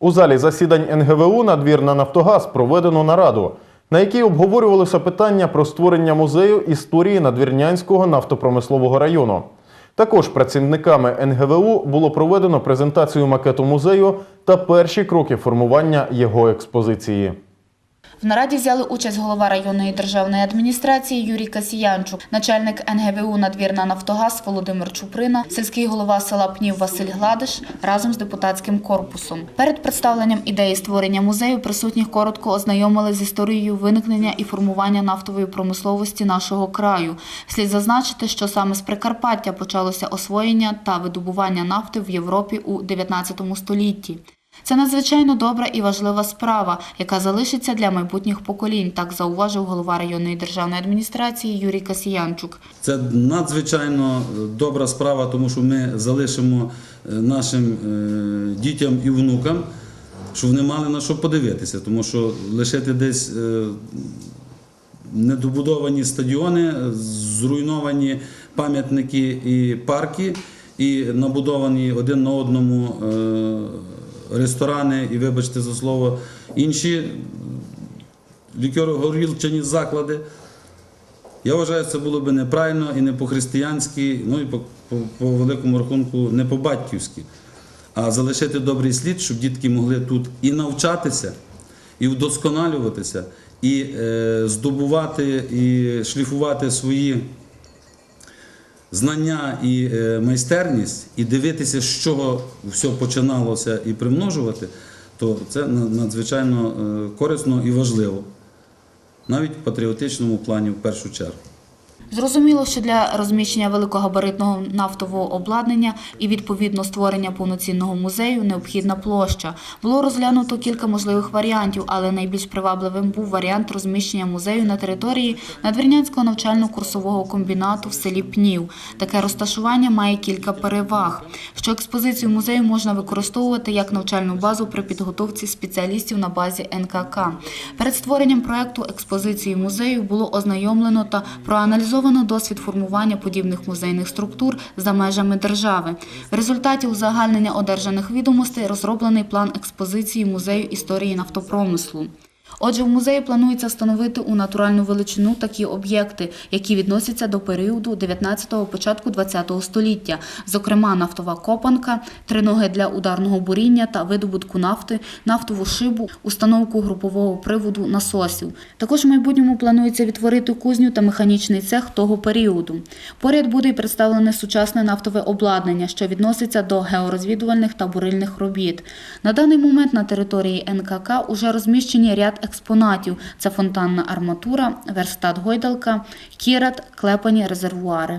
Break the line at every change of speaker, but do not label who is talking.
У залі засідань НГВУ надвірна Нафтогаз проведено нараду, на якій обговорювалося питання про створення музею історії надвірнянського нафтопромислового району. Також працівниками НГВУ було проведено презентацію макету музею та перші кроки формування його експозиції.
В нараді взяли участь голова районної державної адміністрації Юрій Касіянчук, начальник НГВУ «Надвірна Нафтогаз» Володимир Чуприна, сільський голова села Пнів Василь Гладиш разом з депутатським корпусом. Перед представленням ідеї створення музею присутніх коротко ознайомили з історією виникнення і формування нафтової промисловості нашого краю. Слід зазначити, що саме з Прикарпаття почалося освоєння та видобування нафти в Європі у 19 столітті. Це надзвичайно добра і важлива справа, яка залишиться для майбутніх поколінь, так зауважив голова районної державної адміністрації Юрій Касіянчук.
Це надзвичайно добра справа, тому що ми залишимо е, нашим е, дітям і внукам, щоб вони мали на що подивитися, тому що лишити десь е, недобудовані стадіони, зруйновані пам'ятники і парки, і набудовані один на одному е, ресторани, і, вибачте за слово, інші лікеро-горілчані заклади. Я вважаю, це було б неправильно і не по-християнськи, ну і по, по, по великому рахунку не по-батьківськи. А залишити добрий слід, щоб дітки могли тут і навчатися, і вдосконалюватися, і е, здобувати, і шліфувати свої знання і е, майстерність, і дивитися, з чого все починалося, і примножувати, то це надзвичайно е, корисно і важливо. Навіть в патріотичному плані в першу чергу.
Зрозуміло, що для розміщення великогабаритного нафтового обладнання і відповідно створення повноцінного музею необхідна площа. Було розглянуто кілька можливих варіантів, але найбільш привабливим був варіант розміщення музею на території Надвірнянського навчально-курсового комбінату в селі Пнів. Таке розташування має кілька переваг. Що експозицію музею можна використовувати як навчальну базу при підготовці спеціалістів на базі НКК. Перед створенням проекту експозиції музею було ознайомлено та проаналізовано досвід формування подібних музейних структур за межами держави. В результаті узагальнення одержаних відомостей розроблений план експозиції музею історії нафтопромислу. Отже, в музеї планується встановити у натуральну величину такі об'єкти, які відносяться до періоду 19-го початку 20-го століття, зокрема нафтова копанка, триноги для ударного буріння та видобутку нафти, нафтову шибу, установку групового приводу насосів. Також в майбутньому планується відтворити кузню та механічний цех того періоду. Поряд буде й представлене сучасне нафтове обладнання, що відноситься до георозвідувальних та бурильних робіт. На даний момент на території НКК уже розміщені ряд експонатів: це фонтанна арматура, верстат гойдалка, кірат, клепані резервуари.